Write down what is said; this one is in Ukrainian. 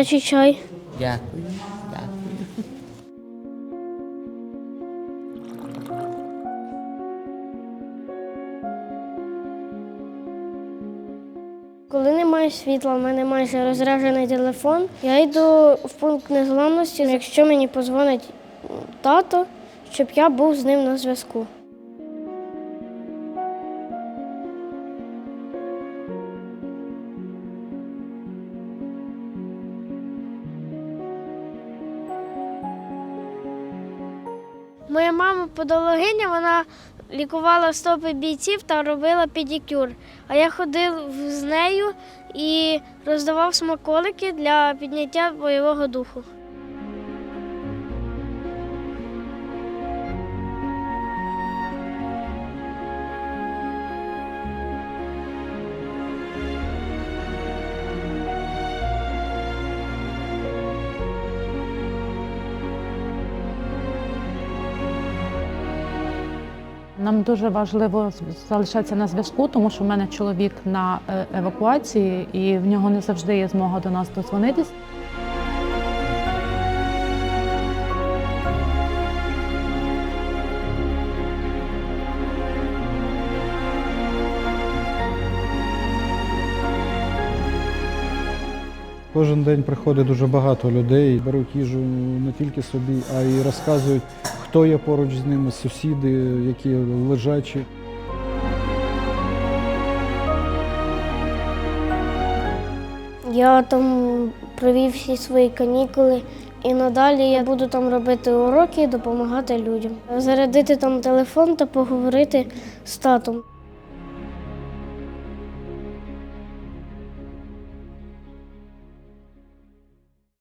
гарячий чай. Дякую. Коли немає світла, в мене майже розряджений телефон. Я йду в пункт незламності, якщо мені позвонить тато, щоб я був з ним на зв'язку. Моя мама подологиня, вона лікувала стопи бійців та робила педикюр. А я ходив з нею і роздавав смаколики для підняття бойового духу. Нам дуже важливо залишатися на зв'язку, тому що в мене чоловік на е, евакуації, і в нього не завжди є змога до нас дозвонитись. Кожен день приходить дуже багато людей, беруть їжу не тільки собі, а й розказують, хто є поруч з ними, сусіди, які лежачі. Я там провів всі свої канікули, і надалі я буду там робити уроки і допомагати людям. Зарядити там телефон та поговорити з татом.